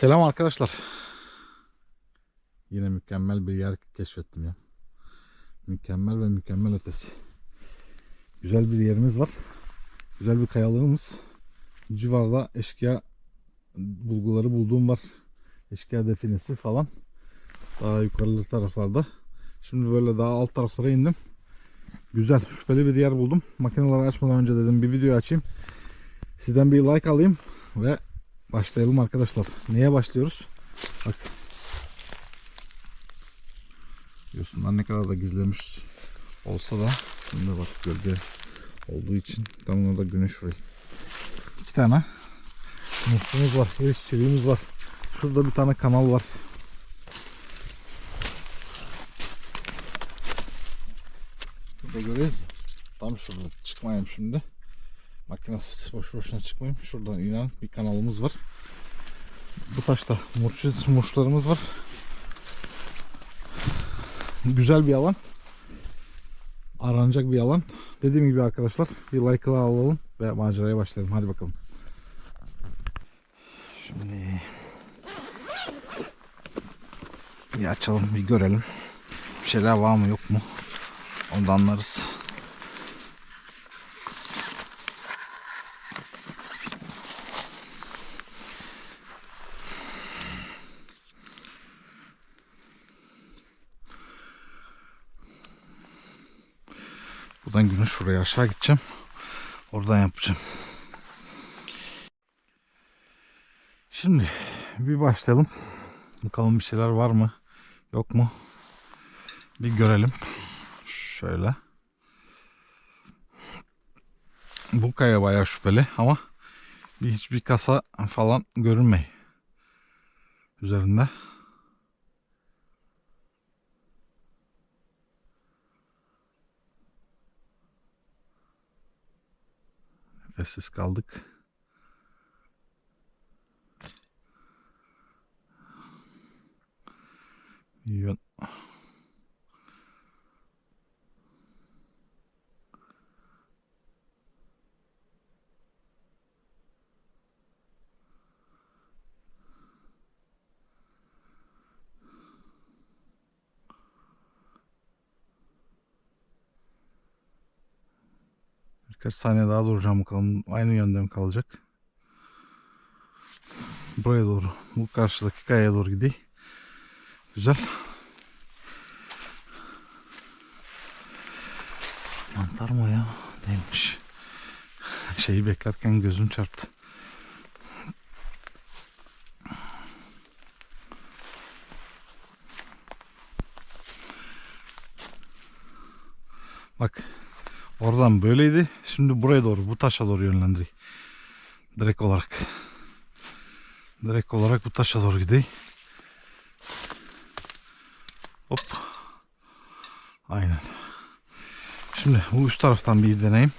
Selam arkadaşlar. Yine mükemmel bir yer keşfettim ya. Mükemmel ve mükemmel ötesi. Güzel bir yerimiz var. Güzel bir kayalığımız. Civarda eşkıya bulguları bulduğum var. Eşkıya definesi falan. Daha yukarılı taraflarda. Şimdi böyle daha alt taraflara indim. Güzel, şüpheli bir yer buldum. Makineleri açmadan önce dedim bir video açayım. Sizden bir like alayım ve başlayalım arkadaşlar. Neye başlıyoruz? Bak. Yosunlar ne kadar da gizlemiş olsa da şimdi bak gölge olduğu için tam orada güneş vuruyor. İki tane muhtumuz var. Bir çiçeğimiz var. Şurada bir tane kanal var. Burada görüyoruz mu? Tam şurada çıkmayayım şimdi. Makinesi boş boşuna çıkmayayım. Şuradan inen bir kanalımız var. Bu taşta murç, murçlarımız var. Güzel bir alan. Aranacak bir alan. Dediğim gibi arkadaşlar bir like alalım ve maceraya başlayalım. Hadi bakalım. Şimdi bir açalım bir görelim. Bir şeyler var mı yok mu? Ondan anlarız. Buradan güneş şuraya aşağı gideceğim. Oradan yapacağım. Şimdi bir başlayalım. Bakalım bir şeyler var mı? Yok mu? Bir görelim. Şöyle. Bu kaya bayağı şüpheli ama bir hiçbir kasa falan görünmüyor. Üzerinde. Nefessiz kaldık. Yön. Birkaç saniye daha duracağım bakalım. Aynı yönde mi kalacak? Buraya doğru. Bu karşıdaki kayaya doğru gideyim. Güzel. Mantar mı ya? Değilmiş. Şeyi beklerken gözüm çarptı. Bak Oradan böyleydi. Şimdi buraya doğru, bu taşa doğru yönlendireyim. Direkt olarak. Direkt olarak bu taşa doğru gideyim. Hop. Aynen. Şimdi bu üst taraftan bir deneyim.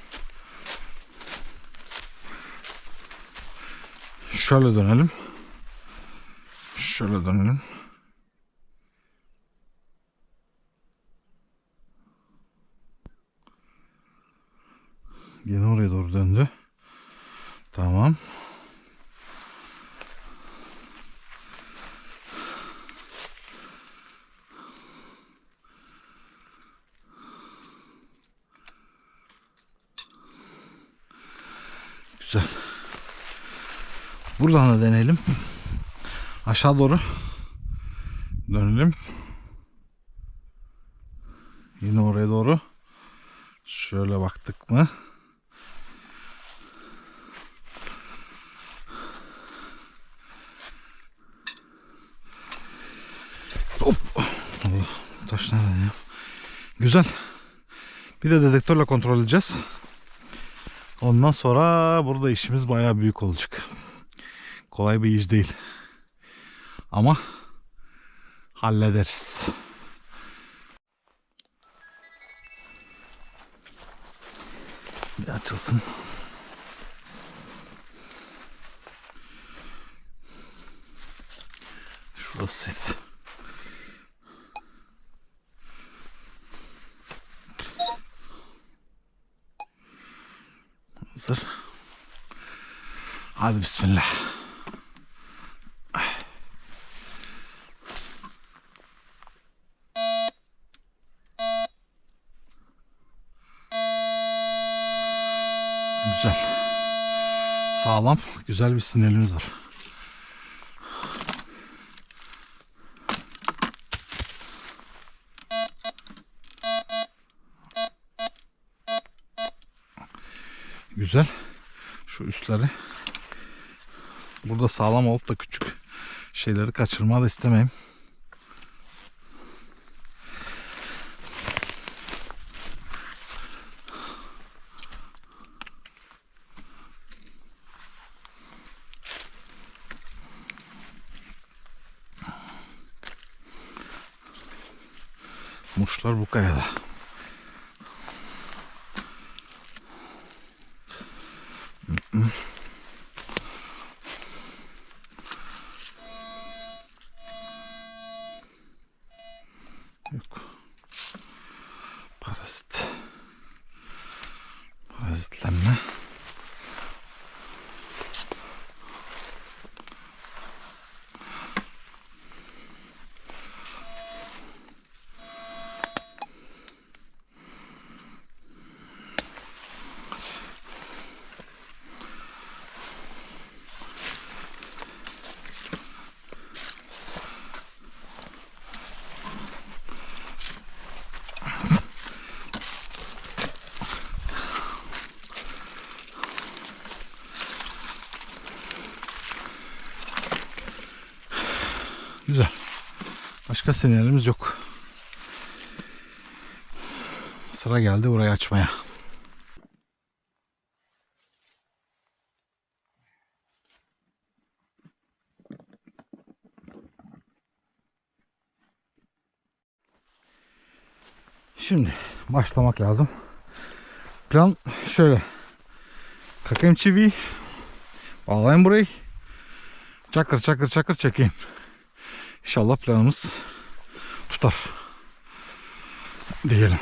Şöyle dönelim. Şöyle dönelim. Yine oraya doğru döndü. Tamam. Güzel. Buradan da deneyelim. Aşağı doğru dönelim. Yine oraya doğru. Şöyle baktık mı? Hop. Allah taş nereden ya? Güzel. Bir de dedektörle kontrol edeceğiz. Ondan sonra burada işimiz bayağı büyük olacak. Kolay bir iş değil. Ama hallederiz. Bir açılsın. Şurası. Hazır. Hadi bismillah. Güzel. Sağlam, güzel bir sinirimiz var. Güzel. Şu üstleri. Burada sağlam olup da küçük şeyleri kaçırma da istemeyim. Muşlar bu kayada. Yok. Parazit. Parazitlenme. Güzel. Başka sinyalimiz yok. Sıra geldi burayı açmaya. Şimdi başlamak lazım. Plan şöyle. Takayım çiviyi. Bağlayayım burayı. Çakır çakır çakır çekeyim. İnşallah planımız tutar. Diyelim.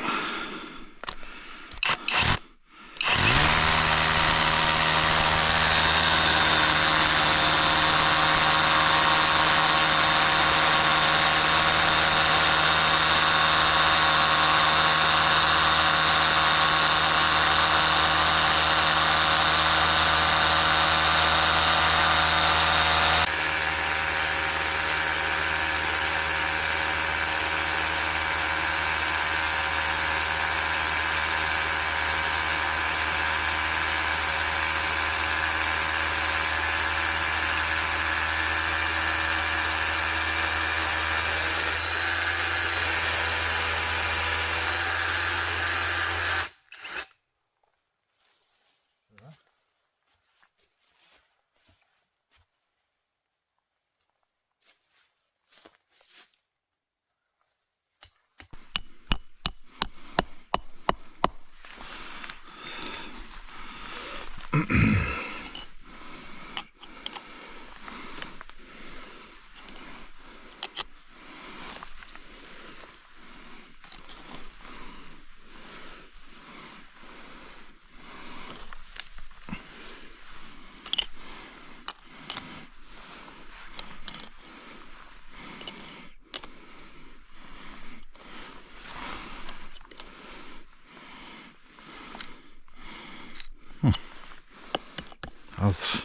Hazır.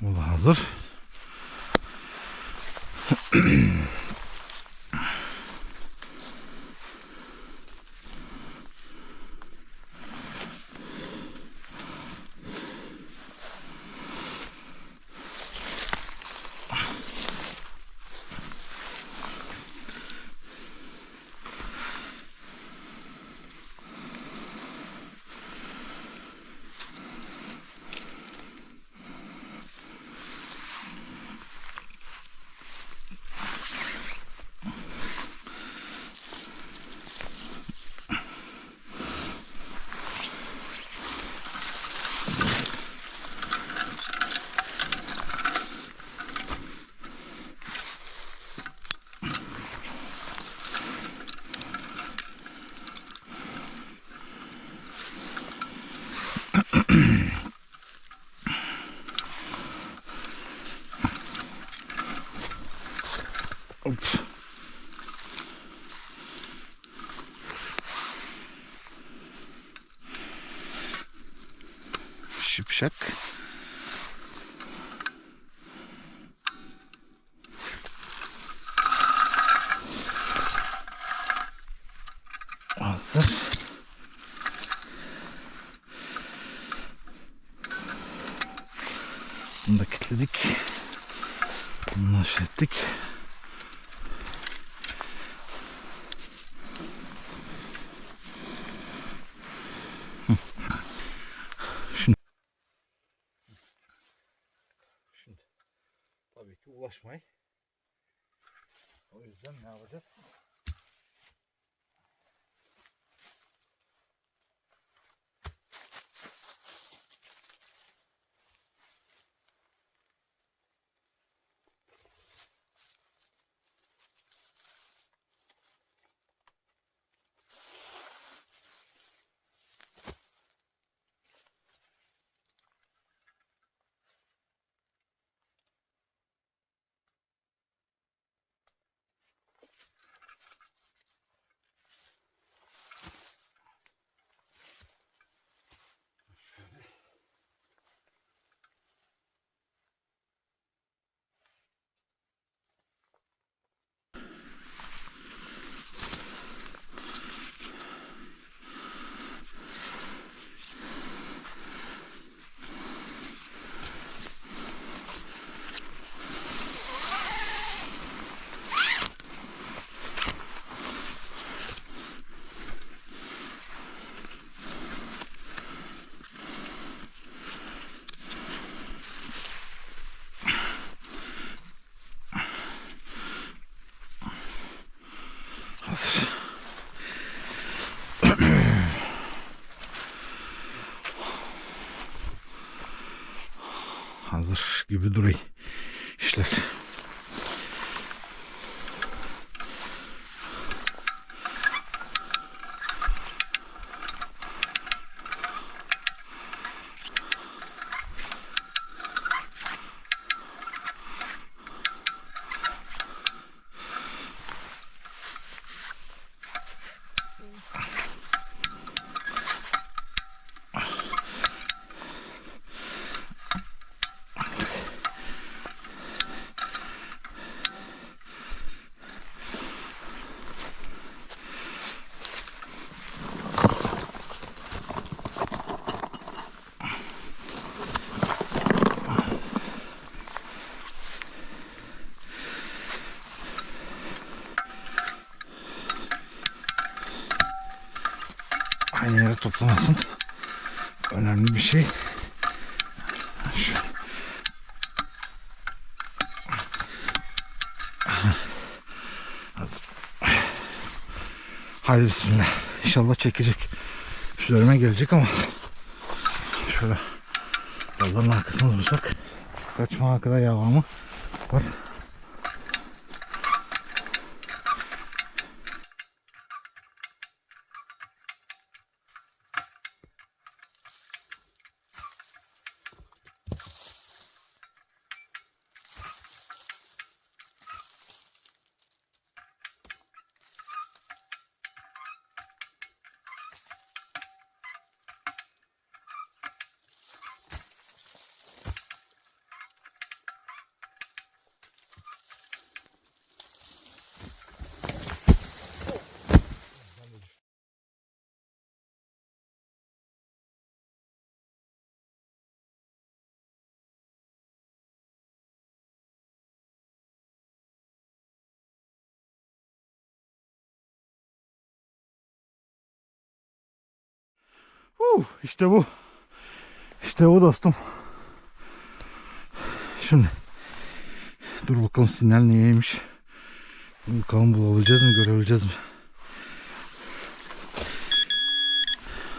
Bu da hazır. Şipşak. Hazır. Bunu da kilitledik. Bunu da şey ettik. Hazır. Hazır gibi duruyor işler. Aynı yere toplamasın. Önemli bir şey. Şu. Haydi bismillah. İnşallah çekecek. Üzerime gelecek ama şöyle dalların arkasına dursak kaçma kadar yağmamı var. Uh, işte bu. İşte bu dostum. Şimdi dur bakalım sinyal neymiş. Bakalım bulabileceğiz mi görebileceğiz mi?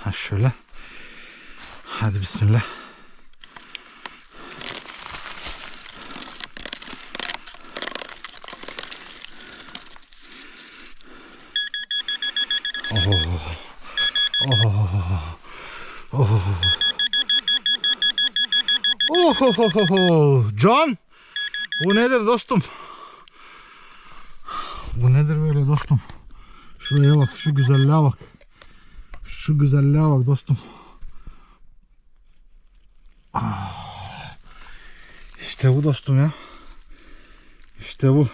Ha şöyle. Hadi bismillah. Oh. Can. Bu nedir dostum? Bu nedir böyle dostum? Şuraya bak, şu güzelliğe bak. Şu güzelliğe bak dostum. Ah. İşte bu dostum ya. İşte bu.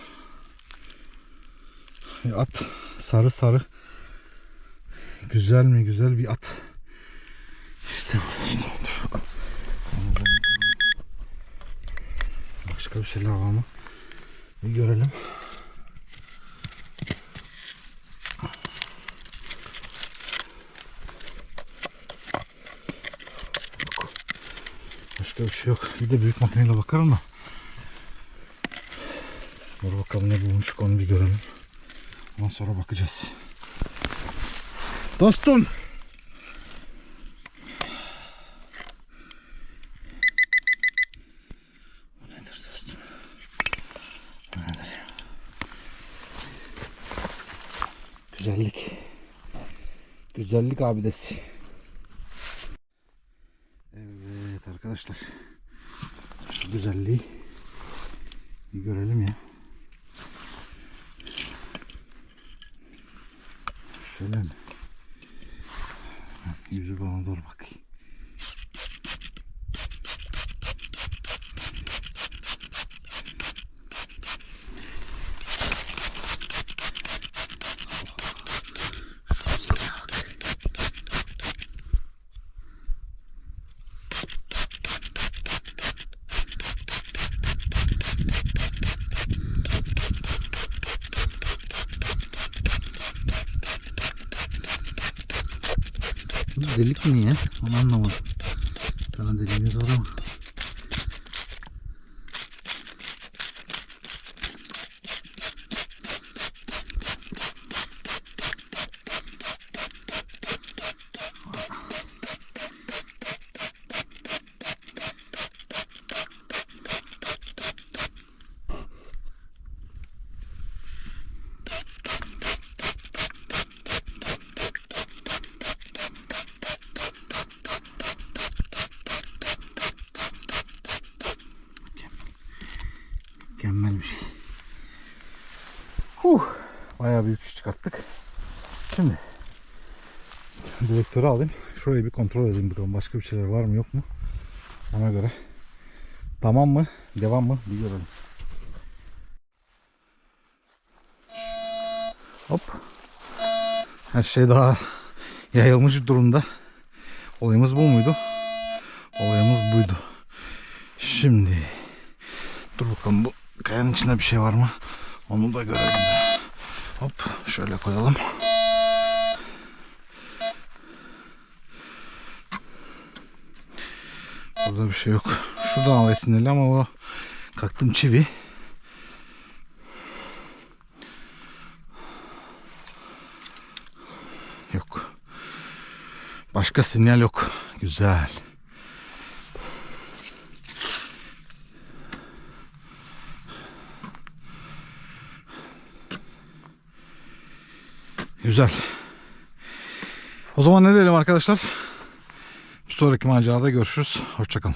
Bir at. Sarı sarı. Güzel mi güzel bir at. İşte bu. işte Başka bir şeyler var mı? Bir görelim. Yok. Başka bir şey yok. Bir de büyük makineyle bakarım da. Dur bakalım ne bulmuş onu bir görelim. Ondan sonra bakacağız. Dostum. Bu nedir dostum? Bu nedir ya? Güzellik. Güzellik abidesi. Evet arkadaşlar. Şu güzelliği bir görelim ya. Şöyle mi? Yüzü bana doğru bakayım. Bu delik mi ya? Onu anlamadım. Bir deliğimiz var ama. Mükemmel bir şey. Huh. Bayağı büyük iş çıkarttık. Şimdi direktörü alayım. Şurayı bir kontrol edeyim bakalım başka bir şeyler var mı yok mu? Ona göre. Tamam mı? Devam mı? Bir görelim. Hop. Her şey daha yayılmış durumda. Olayımız bu muydu? Olayımız buydu. Şimdi Dur bakalım bu kayanın içinde bir şey var mı? Onu da görelim. Hop şöyle koyalım. Burada bir şey yok. Şuradan al sinirli ama o kalktım çivi. Yok. Başka sinyal yok. Güzel. Güzel. O zaman ne diyelim arkadaşlar? Bir sonraki macerada görüşürüz. Hoşçakalın.